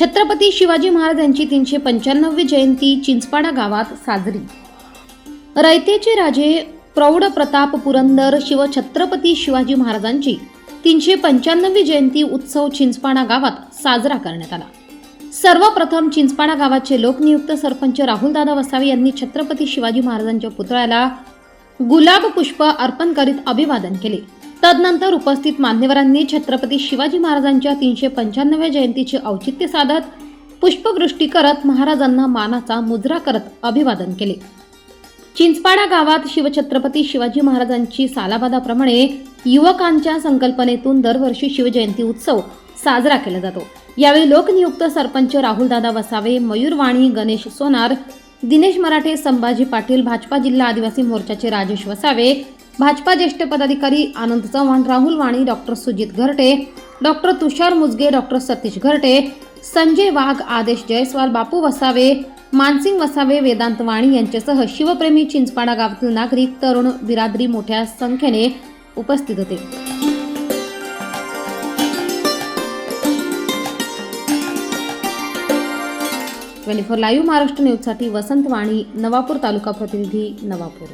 छत्रपती शिवाजी महाराज यांची तीनशे पंच्याण्णववी जयंती चिंचपाडा गावात साजरी. रयतेचे राजे प्रौढ प्रताप पुरंदर शिवछत्रपती शिवाजी महाराजांची तीनशे पंच्याण्णवी जयंती उत्सव चिंचपाडा गावात साजरा करण्यात आला. सर्वप्रथम चिंचपाडा गावाचे लोकनियुक्त सरपंच राहुलदादा वसावे यांनी छत्रपती शिवाजी महाराजांच्या पुतळ्याला गुलाब पुष्प अर्पण करीत अभिवादन केले. तदनंतर उपस्थित मान्यवरांनी छत्रपती शिवाजी महाराजांच्या तीनशे पंच्याण्णव्या जयंतीचे औचित्य साधत पुष्पवृष्टी करत महाराजांना मानाचा मुजरा करत अभिवादन केले. चिंचपाडा गावात शिवछत्रपती शिवाजी महाराजांची सालाबादाप्रमाणे युवकांच्या संकल्पनेतून दरवर्षी शिवजयंती उत्सव साजरा केला जातो. यावेळी लोकनियुक्त सरपंच राहुलदादा वसावे मयूरवाणी गणेश सोनार दिनेश मराठे संभाजी पाटील भाजपा जिल्हा आदिवासी मोर्चाचे राजेश वसावे भाजपा ज्येष्ठ पदाधिकारी Anand Chavan Rahul Vani doctor Sujit Gharte doctor Tushar Mujge doctor Satish Gharte Sanjay Wagh आदेश जयस्वाल बापू वसावे मानसिंग वसावे वेदांत वाणी यांच्यासह शिवप्रेमी चिंचपाडा गावातील नागरिक तरुण बिरादरी मोठ्या संख्येने उपस्थित होते. ट्वेंटी फोर लाईव्ह महाराष्ट्र न्यूजसाठी वसंत वाणी नवापूर तालुका प्रतिनिधी नवापूर.